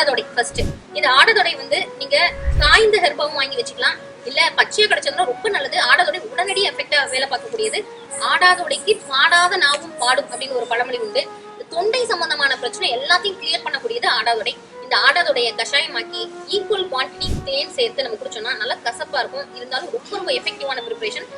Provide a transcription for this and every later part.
ஆடாதொடை first இந்த ஆடாதொடை வந்து நீங்க காய்ந்த ஹெர்பாவும் வாங்கி வச்சுக்கலாம். இல்ல பச்சையா கிடைச்சதுன்னா ரொம்ப நல்லது. ஆடாதொடை உடனடி எஃபெக்டா வேலை பார்க்கக்கூடியது. ஆடாதொடைக்கு பாடாத நாவும் பாடும் அப்படின்னு ஒரு பழமொழி உண்டு. இந்த தொண்டை சம்பந்தமான பிரச்சனை எல்லாத்தையும் கிளியர் பண்ணக்கூடியது ஆடாதொடை. இந்த ஆடாதொடைய கஷாயமாக்கி ஈக்குவல் குவான்டிட்டி தேன் சேர்த்து நம்ம குடிச்சோம்னா நல்லா கசப்பா இருக்கும். இருந்தாலும் ரொம்ப ரொம்ப எஃபெக்டிவான ப்ரிப்பரேஷன்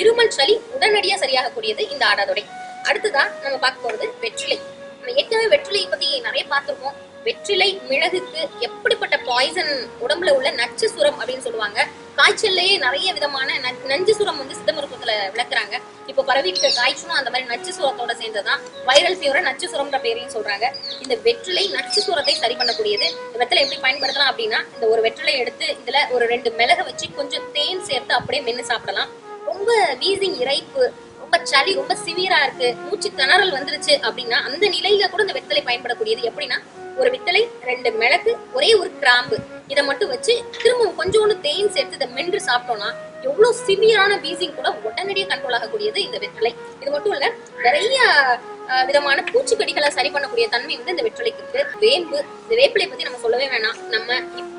இருமல் சளி உடனடியா சரியாகக்கூடியது இந்த ஆடாதொடை. அடுத்ததா நம்ம பார்க்க போறது வெற்றிலை. நம்ம ஏற்கனவே வெற்றிலை பத்தி நிறைய பார்த்திருக்கோம். வெற்றிலை மிளகுக்கு எப்படிப்பட்ட பாய்சன் உடம்புல உள்ள நச்சு சுரம் அப்படின்னு சொல்லுவாங்க. காய்ச்சல்லையே நிறைய விதமான ந- நஞ்சு சுரம் வந்து சித்த மருத்துவத்துல விளக்குறாங்க. இப்போ பரவிட்டு காய்ச்சலும் அந்த மாதிரி நச்சு சுரத்தோட சேர்ந்ததுதான். வைரல் ஃபீவரை நச்சு சுரம்ன்ற பேரையும் சொல்றாங்க. இந்த வெற்றிலை நச்சு சுரத்தை சரி பண்ணக்கூடியது. இந்த எப்படி பயன்படுத்தலாம் அப்படின்னா இந்த ஒரு வெற்றிலை எடுத்து இதுல ஒரு ரெண்டு மிளகை வச்சு கொஞ்சம் தேன் சேர்த்து அப்படியே மென்று சாப்பிடலாம். ரொம்ப வீசிங் இறைப்பு ரொம்ப சளி ரொம்ப சிவியரா இருக்கு. மூச்சு திணறல் வந்துருச்சு அப்படின்னா அந்த நிலையில கூட இந்த வெத்தலை பயன்படக்கூடியது. எப்படின்னா ஒரு வித்தலை ரெண்டு மிளகு ஒரே ஒரு கிராம்பு. இதை மட்டும் வச்சு திரும்ப கொஞ்சோண்டு தேன் சேர்த்து இதை மென்று சாப்பிட்டோம்னா எவ்வளவு சிவியரான வீசிங் கூட உடனடியாக கண்ட்ரோல் ஆகக்கூடியது இந்த வெற்றிலை. இது மட்டும் இல்ல நிறைய விதமான பூச்சிக்கடிகளை சரி பண்ணக்கூடிய தன்மை வந்து இந்த வெற்றிலைக்கு இருக்கு. வேம்பு இந்த வேப்பிலை பத்தி நம்ம சொல்லவே வேணாம்.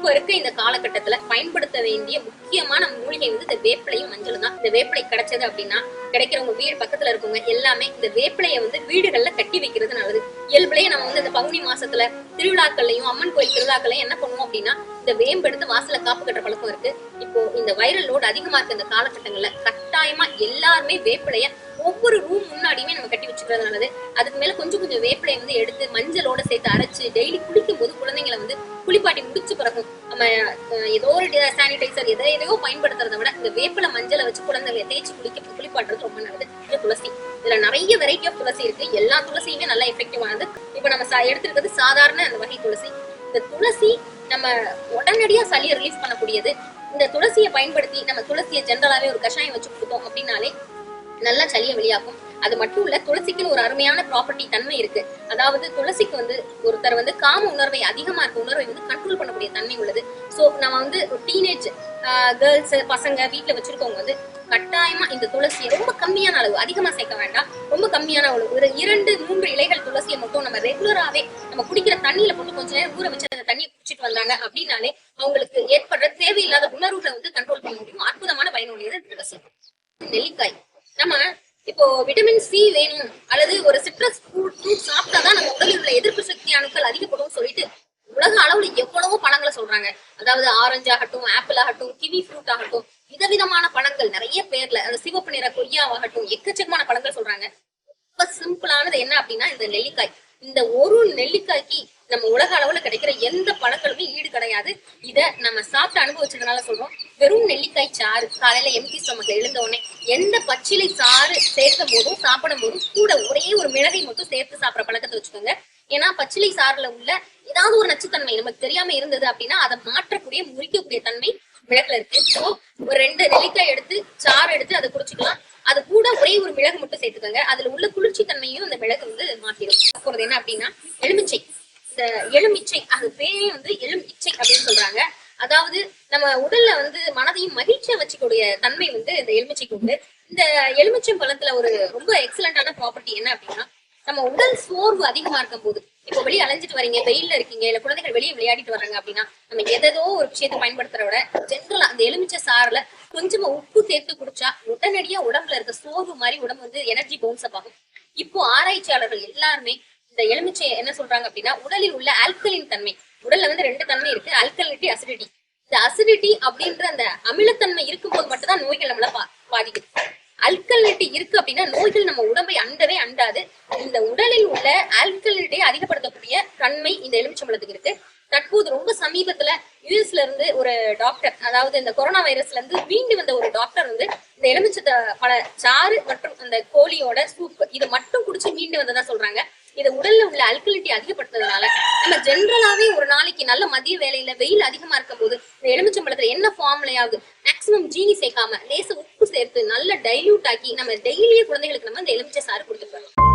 இப்ப இருக்க இந்த காலகட்டத்துல பயன்படுத்த வேண்டிய முக்கியமான மூலிகை வந்து இந்த வேப்பிலையும் மஞ்சளும் தான். இந்த வேப்பிலை கிடைச்சது அப்படின்னா கிடைக்கிறவங்க வீடு பக்கத்துல இருக்கவங்க எல்லாமே இந்த வேப்பிலையை வந்து வீடுகள்ல கட்டி வைக்கிறது நல்லது. இயல்புலயே நம்ம வந்து இந்த பங்குனி மாசத்துல திருவிழாக்கள்லயும் அம்மன் கோயில் திருவிழாக்கள்லயும் என்ன பண்ணுவோம் அப்படின்னா இந்த வேம்பெடுத்து வாசல காப்பு கட்டுற பழக்கம் இருக்கு. இப்போ இந்த வைரல் லோடு அதிகமா இருக்க இந்த காலகட்டங்கள்ல. கட்டாயமா எல்லாருமே வேப்பிலைய ஒவ்வொரு ரூம் முன்னாடியுமே நம்ம கட்டி வச்சுக்கிறது நல்லது. அதுக்கு மேல கொஞ்சம் கொஞ்சம் வேப்பிலையை வந்து எடுத்து மஞ்சளோட சேர்த்து அரைச்சு டெய்லி குளிக்கும் போது குழந்தைங்களை வந்து குளிப்பாட்டி முடிச்ச நம்ம ஏதோ ஒரு சானிடைசர் எதை எதையோ பயன்படுத்துறத விட இந்த வேப்பில மஞ்சளை வச்சு குழந்தைகளை தேய்ச்சி குளிக்க குளிப்பாட்டுறது ரொம்ப நல்லது. இது துளசி. இதுல நிறைய வெரைட்டி ஆஃப் துளசி இருக்கு. எல்லா துளசியுமே நல்லா எஃபெக்டிவானது இப்ப நம்ம சா- எடுத்திருக்கிறது சாதாரண அந்த வகை துளசி. இந்த துளசி நம்ம உடனடியா சளியை ரிலீஃப் பண்ணக்கூடியது. இந்த துளசியை பயன்படுத்தி நம்ம துளசியை ஜென்ரலாவே ஒரு கஷாயம் வச்சு கொடுத்தோம் அப்படின்னாலே நல்லா சளியை வெளியாகும் அது மட்டும் இல்ல துளசிக்குன்னு ஒரு அருமையான ப்ராப்பர்ட்டி தன்மை இருக்கு. அதாவது துளசிக்கு வந்து ஒருத்தர் வந்து காம உணர்வை அதிகமா இருக்க உணர்வை வந்து கண்ட்ரோல் பண்ணக்கூடிய தன்மை உள்ளது. சோ நம்ம வந்து டீனேஜ் கேர்ள்ஸ் பசங்க வீட்டுல வச்சிருக்கவங்க வந்து கட்டாயமா இந்த துளசியை ரொம்ப கம்மியான அளவு அதிகமா சேர்க்க வேண்டாம். ரொம்ப கம்மியான அளவு. ஒரு இரண்டு மூன்று இலைகள் துளசியை மட்டும் நம்ம ரெகுலராவே நம்ம குடிக்கிற தண்ணியில போட்டு கொஞ்ச நேரம் ஊற வச்சு அந்த தண்ணியை குடிச்சிட்டு வந்தாங்க அப்படின்னாலே அவங்களுக்கு ஏற்படுற தேவையில்லாத உணர்வுகளை வந்து கண்ட்ரோல் பண்ண முடியும். அற்புதமான பயனுடையது துளசி. நெல்லிக்காய். நம்ம இப்போ விட்டமின் சி வேணும் அல்லது ஒரு சிட்ரஸ் ஃப்ரூட் சாப்பிட்டாதான் நம்ம உடலில் உள்ள எதிர்ப்பு சக்தி அணுக்கள் அதிகப்படும் சொல்லிட்டு உலக அளவுல எவ்வளவோ பழங்களை சொல்றாங்க. அதாவது ஆரஞ்சு ஆகட்டும் ஆப்பிள் ஆகட்டும் கிவி ஃப்ரூட் ஆகட்டும் விதவிதமான பழங்கள். நிறைய பேர்ல அந்த சிவப்பு நிற கொய்யாவாகட்டும் எக்கச்சக்கமான பழங்கள் சொல்றாங்க. ரொம்ப சிம்பிளானது என்ன அப்படின்னா இந்த நெல்லிக்காய். இந்த ஒரு நெல்லிக்காய்க்கு நம்ம உலக அளவுல கிடைக்கிற எந்த பழங்களுமே ஈடு கிடையாது. இத நம்ம சாப்பிட்டு அனுபவிச்சதுனால சொல்றோம். வெறும் நெல்லிக்காய் சாறு காலையில எம்டி ஸ்டொமக்ல எழுந்த உடனே எந்த பச்சிலை சாறு சேர்க்கும் போதும் சாப்பிடும் போதும் கூட ஒரே ஒரு மிளகை மட்டும் சேர்த்து சாப்பிடுற பழக்கத்தை வச்சுக்கோங்க. ஏன்னா பச்சிலை சாறுல உள்ள ஏதாவது ஒரு நச்சுத்தன்மை நமக்கு தெரியாம இருந்தது அப்படின்னா அதை மாற்றக்கூடிய முறிக்கக்கூடிய தன்மை மிளகுல இருக்கு. ஸோ ஒரு ரெண்டு நெல்லிக்காய் எடுத்து சாறு எடுத்து அதை குடிச்சுக்கலாம். அது கூட ஒரே ஒரு மிளகு மட்டும் சேர்த்துக்கோங்க. அதுல உள்ள குளிர்ச்சி தன்மையும் அந்த மிளகு வந்து மாத்திடும். போறது என்ன அப்படின்னா எலுமிச்சை இந்த எலுமிச்சை அது பேரே வந்து எலுமிச்சை அப்படின்னு சொல்றாங்க. அதாவது நம்ம உடல்ல வந்து மனதையும் மகிழ்ச்சியா வச்சுக்கூடிய தன்மை வந்து இந்த எலுமிச்சைக்கு உண்டு. இந்த எலுமிச்சம் பழத்துல ஒரு ரொம்ப எக்ஸலண்டான ப்ராப்பர்ட்டி என்ன அப்படின்னா நம்ம உடல் சோர்வு அதிகமா இருக்கும் போது இப்போ வெளியே அலைஞ்சிட்டு வரீங்க வெயில்ல இருக்கீங்க இல்ல குழந்தைகள் வெளியே விளையாடிட்டு வராங்க அப்படின்னா நம்ம எதோ ஒரு விஷயத்தை பயன்படுத்துறத விட ஜென்ரலா அந்த எலுமிச்சை சாறுல கொஞ்சமா உப்பு சேர்த்து குடிச்சா உடனடியா உடம்புல இருக்க சோர்வு மாதிரி உடம்பு வந்து எனர்ஜி பவுன்ஸ் ஆகும். இப்போ ஆராய்ச்சியாளர்கள் எல்லாருமே இந்த எலுமிச்சை என்ன சொல்றாங்க அப்படின்னா உடலில் உள்ள ஆல்கலின் தன்மை. உடல்ல வந்து ரெண்டு தன்மை இருக்கு ஆல்கலிட்டி அசிடிட்டி இந்த அசிடிட்டி அப்படின்ற அந்த அமிலத்தன்மை இருக்கும்போது மட்டும்தான் நோய்கள் நம்மள பாதிக்குது. அல்கலிட்டி இருக்கு அப்படின்னா நோய்கள் நம்ம உடம்பை அண்டவே அண்டாது. இந்த உடலில் உள்ள ஆல்கலிட்டியை அதிகப்படுத்தக்கூடிய தன்மை இந்த எலுமிச்சம்பழத்துக்கு இருக்கு. தற்போது ரொம்ப சமீபத்துல யூஎஸ்ல இருந்து ஒரு டாக்டர் அதாவது இந்த கொரோனா வைரஸ்ல இருந்து மீண்டு வந்த ஒரு டாக்டர் வந்து இந்த எலுமிச்சத்தை பல சாறு மற்றும் அந்த கோழியோட சூப் இது மட்டும் குடிச்சு மீண்டு வந்ததா சொல்றாங்க. இது உடல்ல உள்ள அல்கலிட்டி அதிகப்படுத்துறதுனால நம்ம ஜென்ரலாவே ஒரு நாளைக்கு நல்ல மதிய வேலையில வெயில் அதிகமா இருக்கும் போது இந்த எலுமிச்சம்பழத்துல என்ன ஃபார்ம்லயாவது மேக்ஸிமம் ஜீனி சேர்க்காம லேச உப்பு சேர்த்து நல்ல டைல்யூட் ஆக்கி நம்ம டெய்லியே குழந்தைகளுக்கு நம்ம இந்த எலுமிச்சை சாறு கொடுத்துருக்கோம்